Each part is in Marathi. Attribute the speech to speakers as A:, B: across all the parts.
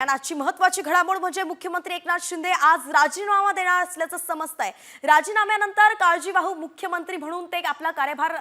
A: आजची महत्वाची घडामोड म्हणजे मुख्यमंत्री एकनाथ शिंदे आज राजीनामा देणार असल्याचं समजत आहे राजीनाम्यानंतर काळजीवाहू मुख्यमंत्री म्हणून ते आपला कार्यभार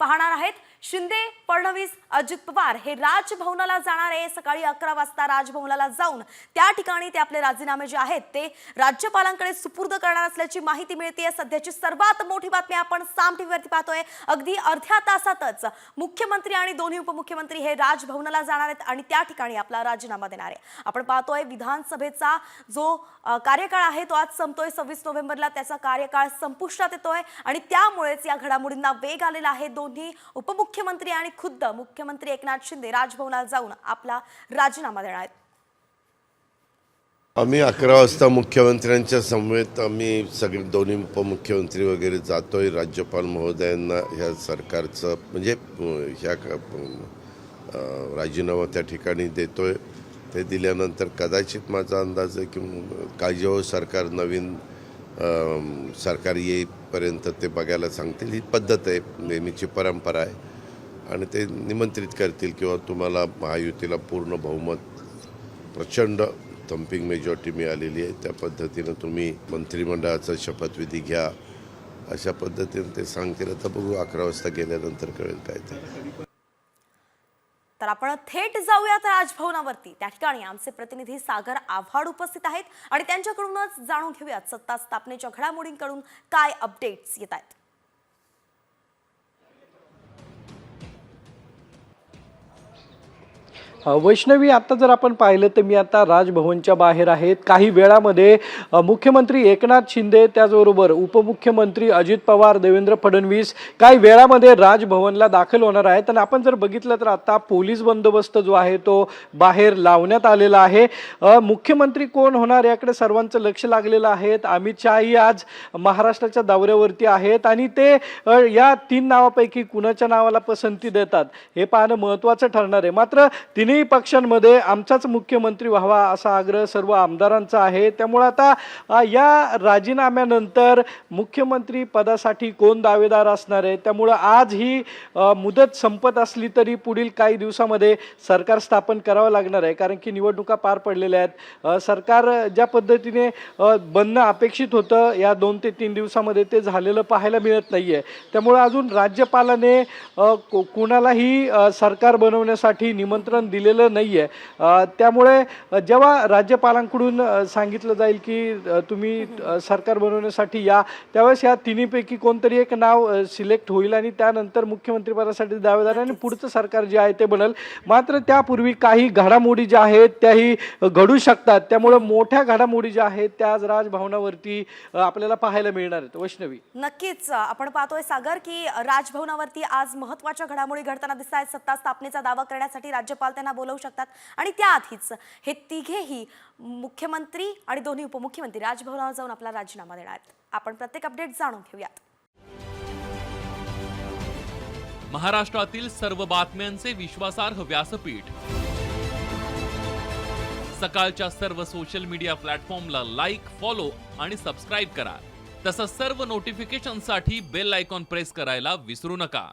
A: पाहणार आहेत. शिंदे फडणवीस अजित पवार हे राजभवनाला जाणार आहे. सकाळी अकरा वाजता राजभवनाला जाऊन त्या ठिकाणी ते आपले राजीनामे जे आहेत ते राज्यपालांकडे सुपूर्द करणार असल्याची माहिती मिळते सध्याची सर्वात मोठी बातमी आपण साम टीव्हीवरती पाहतोय. अगदी अर्ध्या तासातच मुख्यमंत्री आणि दोन्ही उपमुख्यमंत्री हे राजभवनाला जाणार आहेत आणि त्या ठिकाणी आपला राजीनामा देणार आहे. आपण पाहतोय विधानसभेचा जो कार्यकाळ आहे तो आज संपतोय. सव्वीस नोव्हेंबरला त्याचा कार्यकाळ संपुष्टात येतोय आणि त्यामुळेच या घडामोडींना वेग आलेला आहे. दोन्ही उपमुख्यमंत्री आणि खुद्द मुख्यमंत्री एकनाथ शिंदे राजभवनाला जाऊन आपला राजीनामा देणार आहेत.
B: आम्ही अकरा वाजता मुख्यमंत्र्यांच्या समवेत आम्ही सगळे दोन्ही उपमुख्यमंत्री वगैरे जातोय. राज्यपाल महोदयांना ह्या सरकारचं म्हणजे ह्या राजीनामा त्या ठिकाणी देतोय. ते दिल्यानंतर कदाचित माझा अंदाज आहे की काळजीवाहू सरकार नवीन सरकार येईपर्यंत ते बघायला सांगतील. ही पद्धत आहे नेहमीची परंपरा आहे. आणि ते निमंत्रित करतील किंवा तुम्हाला महायुतीला पूर्ण बहुमत प्रचंड थम्पिंग मेजॉरिटी मिळालेली आहे. त्या पद्धतीनं तुम्ही मंत्रिमंडळाचा शपथविधी घ्या. अशा पद्धतीनं ते सांगतील. आता बघू अकरा वाजता गेल्यानंतर कळेल काय ते.
A: तर आपण थेट जाऊयात राजभवनावरती. त्या ठिकाणी आमचे प्रतिनिधी सागर आव्हाड उपस्थित आहेत आणि त्यांच्याकडूनच जाणून घेऊयात सत्ता स्थापनेच्या घडामोडींकडून काय अपडेट्स येत आहेत.
C: वैष्णवी आता जर आपण पाहिलं तर मी आता राजभवनच्या बाहेर आहेत. काही वेळामध्ये मुख्यमंत्री एकनाथ शिंदे त्याचबरोबर उपमुख्यमंत्री अजित पवार देवेंद्र फडणवीस काही वेळामध्ये राजभवनला दाखल होणार आहेत. आणि आपण जर बघितलं तर आता पोलीस बंदोबस्त जो आहे तो बाहेर लावण्यात आलेला आहे. मुख्यमंत्री कोण होणार याकडे सर्वांचं लक्ष लागलेलं आहे. अमित शहाही आज महाराष्ट्राच्या दौऱ्यावरती आहेत आणि ते या तीन नावापैकी कुणाच्या नावाला पसंती देतात हे पाहणं महत्त्वाचं ठरणार आहे. मात्र दोन्ही पक्षांमध्ये आमचाच मुख्यमंत्री व्हावा असा आग्रह सर्व आमदारांचा आहे. त्यामुळे आता या राजीनाम्यानंतर मुख्यमंत्री पदासाठी कोण दावेदार असणार आहे? त्यामुळं आज ही मुदत संपत असली तरी पुढील काही दिवसामध्ये सरकार स्थापन करावं लागणार आहे. कारण की निवडणुका पार पडलेल्या आहेत. सरकार ज्या पद्धतीने बनणं अपेक्षित होतं या दोन ते तीन दिवसामध्ये ते झालेलं पाहायला मिळत नाही आहे त्यामुळं अजून राज्यपालाने कोणालाही को- कुणालाही सरकार बनवण्यासाठी निमंत्रण दिलं दिलेलं नाही आहे त्यामुळे जेव्हा राज्यपालांकडून सांगितलं जाईल की तुम्ही सरकार बनवण्यासाठी या त्यावेळेस या तिन्हीपैकी कोणतरी एक नाव सिलेक्ट होईल आणि त्यानंतर मुख्यमंत्रीपदासाठी दावेदार आणि पुढचं सरकार जे आहे ते बनल. मात्र त्यापूर्वी काही घडामोडी ज्या आहेत त्याही घडू शकतात. त्यामुळं मोठ्या घडामोडी ज्या आहेत त्या आज राजभवनावरती आपल्याला पाहायला मिळणार आहेत. वैष्णवी.
A: नक्कीच. आपण पाहतोय सागर की राजभवनावरती आज महत्त्वाच्या घडामोडी घडताना दिसत आहेत सत्ता स्थापनेचा दावा करण्यासाठी राज्यपाल त्यांना बोलवू शकतात. आणि त्याआधीच हे तिघेही मुख्यमंत्री आणि दोन्ही उपमुख्यमंत्री राजभवनावर जाऊन आपला राजीनामा देणार आहेत. आपण प्रत्येक अपडेट जाणून घेऊयात.
D: महाराष्ट्रातील सर्व बातम्यांचे विश्वासार्ह व्यासपीठ. सकाळच्या सर्व सोशल मीडिया प्लॅटफॉर्मला लाईक फॉलो आणि सबस्क्राईब करा. तसंच सर्व नोटिफिकेशनसाठी बेल आयकॉन प्रेस करायला विसरू नका.